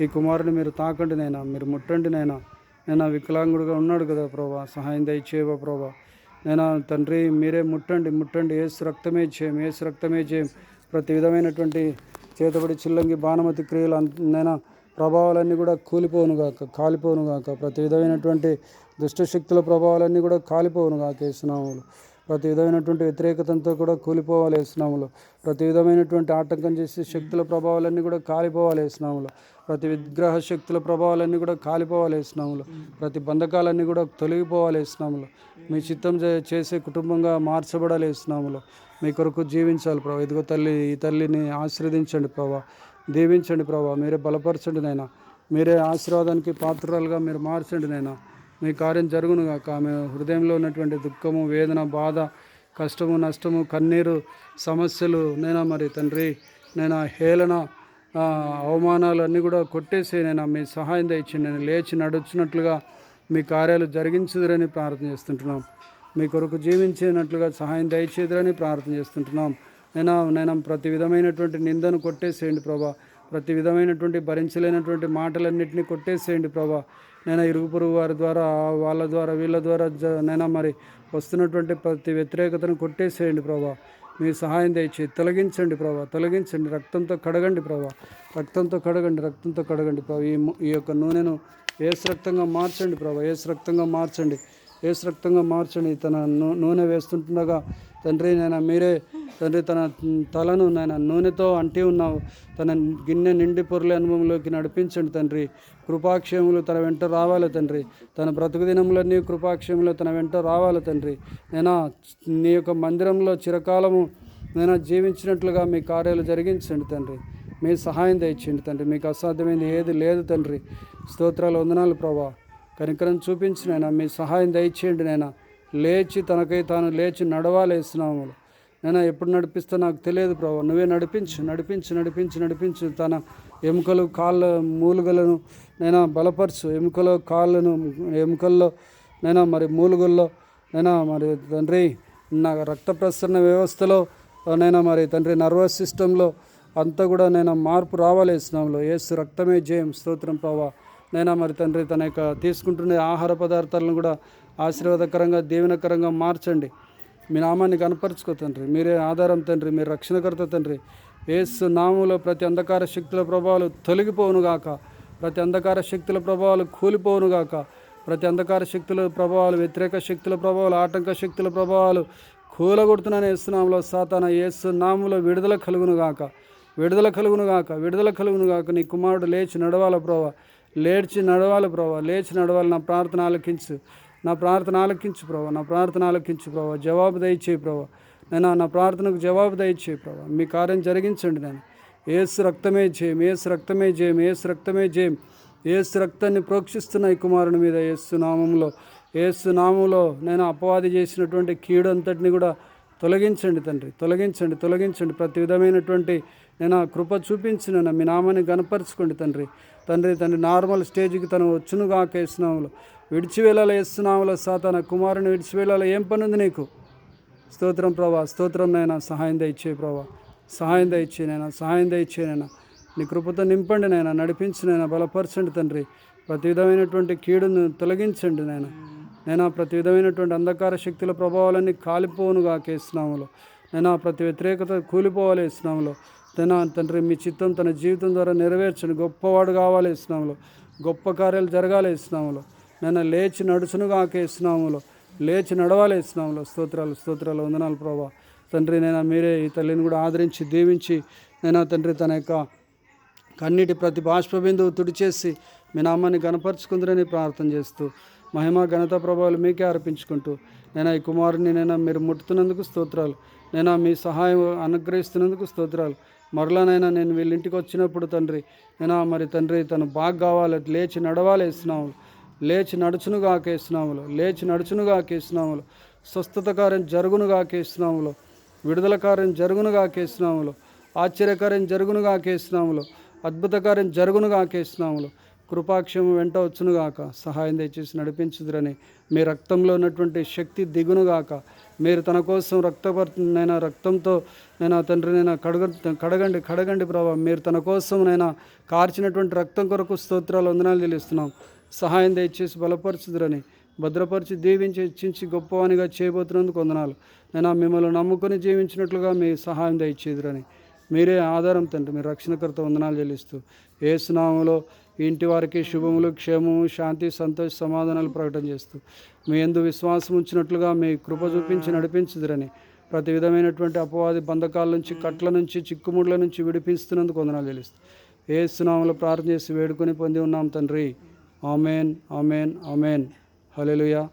ఈ కుమారుని మీరు తాకండి నైనా మీరు ముట్టండి నైనా నేను వికలాంగుడుగా ఉన్నాడు కదా ప్రభా సహాయం దయచేయవా ప్రభా. నేను తండ్రి మీరే ముట్టండి ముట్టండి. ఏసు రక్తమే చేయం ఏసు రక్తమే చేయం ప్రతి విధమైనటువంటి చేతబడి చిల్లంగి బాణమతి క్రియలు నేను ప్రభావాలన్నీ కూడా కూలిపోవును కాలిపోనుగాక ప్రతి విధమైనటువంటి దుష్టశక్తుల ప్రభావాలన్నీ కూడా కాలిపోవును గాక ప్రతి విధమైనటువంటి వ్యతిరేకతంతో కూడా కూలిపోవాలి వేసినాములు ప్రతి విధమైనటువంటి ఆటంకం చేసే శక్తుల ప్రభావాలన్నీ కూడా కాలిపోవాలి వేసినాములు ప్రతి విగ్రహ శక్తుల ప్రభావాలన్నీ కూడా కాలిపోవాలి వేసినాములు ప్రతి బంధకాలన్నీ కూడా తొలగిపోవాలి వేసినాములు మీ చిత్తం చే- చేసే కుటుంబంగా మార్చబడాలి వేసినాములు మీ కొరకు జీవించాలి ప్రభా. ఇదిగో తల్లి ఈ తల్లిని ఆశీర్వదించండి ప్రభా. దీవించండి ప్రభా. మీరే బలపరచండి నైనా మీరే ఆశీర్వాదానికి పాత్రలుగా మీరు మార్చండి నైనా మీ కార్యం జరుగును గాక. ఆమె హృదయంలో ఉన్నటువంటి దుఃఖము వేదన బాధ కష్టము నష్టము కన్నీరు సమస్యలు నేనా మరి తండ్రి నేను హేళన అవమానాలు అన్నీ కూడా కొట్టేసి నేను మీ సహాయం దయచి నేను లేచి నడుచున్నట్లుగా మీ కార్యాలు జరిగించదురని ప్రార్థన చేస్తుంటున్నాం. మీ కొరకు జీవించినట్లుగా సహాయం దయచేదురని ప్రార్థన చేస్తుంటున్నాం. నేను నేను ప్రతి విధమైనటువంటి నిందను కొట్టేసేయండి ప్రభా. ప్రతి విధమైనటువంటి భరించలేనటువంటి మాటలన్నింటినీ కొట్టేసేయండి ప్రభా. నేను ఇరుగు పొరుగు వారి ద్వారా వాళ్ళ ద్వారా వీళ్ళ ద్వారా జ నైనా మరి వస్తున్నటువంటి ప్రతి వ్యతిరేకతను కొట్టేసేయండి ప్రభా. మీ సహాయం తెచ్చి తొలగించండి ప్రభా. తొలగించండి. రక్తంతో కడగండి ప్రభా. రక్తంతో కడగండి. రక్తంతో కడగండి ప్రభా. ఈ ఈ యొక్క నూనెను ఏసు రక్తంగా మార్చండి ప్రభా. ఏసు రక్తంగా మార్చండి. ఏసు రక్తంగా మార్చండి. తన నూనె వేస్తుండగా తండ్రి నేను మీరే తండ్రి తన తలను నేను నూనెతో అంటి ఉన్నావు. తన గిన్నె నిండి పొరల అనుభవంలోకి నడిపించండి తండ్రి. కృపాక్షయములు తన వెంట రావాలి తండ్రి. తన బ్రతుకు దినములన్నీ కృపాక్షయములు తన వెంట రావాలి తండ్రి. నేను నీ యొక్క మందిరంలో చిరకాలము నేను జీవించినట్లుగా మీ కార్యాలు జరిగించండి తండ్రి. మీ సహాయం తెచ్చిండి తండ్రి. మీకు అసాధ్యమైంది ఏది లేదు తండ్రి. స్తోత్రాలు వందనాలు ప్రభా. కనికరం చూపించిన నైనా మీ సహాయం దయచేయండి నేను లేచి తనకై తాను లేచి నడవాలేస్తున్నాము నేను ఎప్పుడు నడిపిస్తా నాకు తెలియదు ప్రభు. నువ్వే నడిపించు నడిపించు నడిపించు నడిపించు. తన ఎముకలు కాళ్ళ మూలుగలను నేను బలపరచు. ఎముకలో కాళ్ళను ఎముకల్లో నేను మరి మూలుగుల్లో నేను మరి తండ్రి నా రక్త ప్రసరణ వ్యవస్థలో నేను మరి తండ్రి నర్వస్ సిస్టంలో అంతా కూడా నేను మార్పు రావాలి ఏసు రక్తమే జయం. స్తోత్రం ప్రభా. నైనా మరి తండ్రి? తన యొక్క తీసుకుంటున్న ఆహార పదార్థాలను కూడా ఆశీర్వాదకరంగా దీవెనకరంగా మార్చండి. మీ నామాన్ని కనపరుచుకో తండ్రి. మీరే ఆధారం తండ్రి. మీరు రక్షణకర్త తండ్రి. ఏసు నామంలో ప్రతి అంధకార శక్తుల ప్రభావాలు తొలగిపోవునుగాక ప్రతి అంధకార శక్తుల ప్రభావాలు కూలిపోవును గాక. ప్రతి అంధకార శక్తుల ప్రభావాలు వ్యతిరేక శక్తుల ప్రభావాలు ఆటంక శక్తుల ప్రభావాలు కూలగొడుతున్నాను ఏసునామంలో సాతాన ఏసు నామంలో విడుదల కలుగును గాక. విడుదల కలుగునుగాక విడుదల కలుగునుగాక నీ కుమారుడు లేచి నడవాల ప్రభావ లేచి నడవాలి ప్రభా లేచి నడవాలి. నా ప్రార్థన ఆలకించు. నా ప్రార్థన ఆలకించు ప్రభా నా ప్రార్థన ఆలకించు ప్రభా. జవాబు దయచేయి ప్రభా. నేను నా ప్రార్థనకు జవాబు దయచేయి ప్రభా. మీ కార్యం జరిగించండి నేను ఏసు రక్తమే జయం ఏసు రక్తమే జయం ఏసు రక్తమే జయం. ఏసు రక్తాన్ని ప్రోక్షిస్తున్న ఈ కుమారుని మీద ఏసు నామంలో ఏసు నామంలో నేను అపవాది చేసినటువంటి కీడంతటిని కూడా తొలగించండి తండ్రి తొలగించండి తొలగించండి. ప్రతి విధమైనటువంటి నేను ఆ కృప చూపించిన మీ నామాన్ని గనపరచుకోండి తండ్రి. తండ్రి తండ్రి నార్మల్ స్టేజ్కి తను వచ్చునుగాక వేస్తున్నాములు విడిచి వెళ్ళాలి వేస్తున్నాములో సాతాన కుమారుని విడిచి వెళ్ళాలి ఏం పని ఉంది నీకు? స్తోత్రం ప్రభా స్తోత్రం నైనా సహాయం దయచే ప్రభా. సహాయం దయచేనైనా సహాయం దయచేనైనా నీ కృపతో నింపండి నైనా నడిపించి నైనా బలపరచండి తండ్రి. ప్రతి విధమైనటువంటి కీడును తొలగించండి నైనా నేను ప్రతి విధమైనటువంటి అంధకార శక్తుల ప్రభావాలన్నీ కాలిపోనుగా కేసునాములో నేను ప్రతి వ్యతిరేకత కూలిపోవాలి ఇస్తున్నాములో తన తండ్రి మీ చిత్తం తన జీవితం ద్వారా నెరవేర్చండి గొప్పవాడు కావాలి ఇస్తున్నాములో గొప్ప కార్యాలు జరగాలి ఇస్తున్నాములో నేను లేచి నడుచునుగా ఇస్తున్నాములో లేచి నడవాలి ఇస్తున్నాములో స్తోత్రాలు స్తోత్రాలు వందనాలు ప్రభా. తండ్రి నేను మీరే ఈ తల్లిని కూడా ఆదరించి దీవించి నేను తండ్రి తన యొక్క కన్నీటి ప్రతి బాష్పబిందువు తుడిచేసి మీ నామాన్ని కనపరుచుకుందరని ప్రార్థన చేస్తూ మహిమ ఘనత ప్రభావాలు మీకే అర్పించుకుంటూ నేను ఈ కుమారుని నేను మీరు ముట్టుతున్నందుకు స్తోత్రాలు. నేను మీ సహాయం అనుగ్రహిస్తున్నందుకు స్తోత్రాలు. మరలానైనా నేను వీళ్ళింటికి వచ్చినప్పుడు తండ్రి నేను మరి తండ్రి తను బాగా కావాలి లేచి నడవాలిస్తున్నాము లేచి నడుచునుగా కేస్తున్నాములు లేచి నడుచునుగా కేస్తున్నాములు స్వస్థత కార్యం జరుగునుగా కేస్తున్నాములు విడుదల కార్యం జరుగునుగా కేస్తున్నాములు ఆశ్చర్యకార్యం జరుగునుగా కేస్తున్నాములు అద్భుత కార్యం జరుగునుగా కేస్తున్నాములు కృపాక్షేమం వెంట వచ్చునుగాక సహాయం దయచేసి నడిపించుదురని. మీ రక్తంలో ఉన్నటువంటి శక్తి దిగునుగాక మీరు తన కోసం రక్తపరనైనా రక్తంతో నేను తండ్రి నేను కడగ కడగండి కడగండి ప్రభా. మీరు తన కోసం నైనా కార్చినటువంటి రక్తం కొరకు స్తోత్రాలు వందనాలు చెల్లిస్తున్నాం. సహాయం దయచేసి బలపరచుదురని. భద్రపరిచి దీవించి హెచ్చించి గొప్పవానిగా చేయబోతున్నందుకు వందనాలు. నేను మిమ్మల్ని నమ్ముకొని జీవించినట్లుగా మీ సహాయం దయచేదురని. మీరే ఆధారం తండ్రి. మీరు రక్షణకర్త వందనాలు చెల్లిస్తూ. ఏ సునామంలో ఇంటి వారికి శుభములు క్షేమము శాంతి సంతోష సమాధానాలు ప్రకటన చేస్తూ మీ ఎందు విశ్వాసం ఉంచినట్లుగా మీ కృప చూపించి నడిపించుదురని ప్రతి విధమైనటువంటి అపవాది బంధకాల నుంచి కట్ల నుంచి చిక్కుముడ్ల నుంచి విడిపిస్తున్నందుకు వందనాలు తెలుస్తూ ఏ సునామలు ప్రార్థన చేసి వేడుకొని పొంది ఉన్నాం తండ్రి. Amen amen amen. హలెలుయా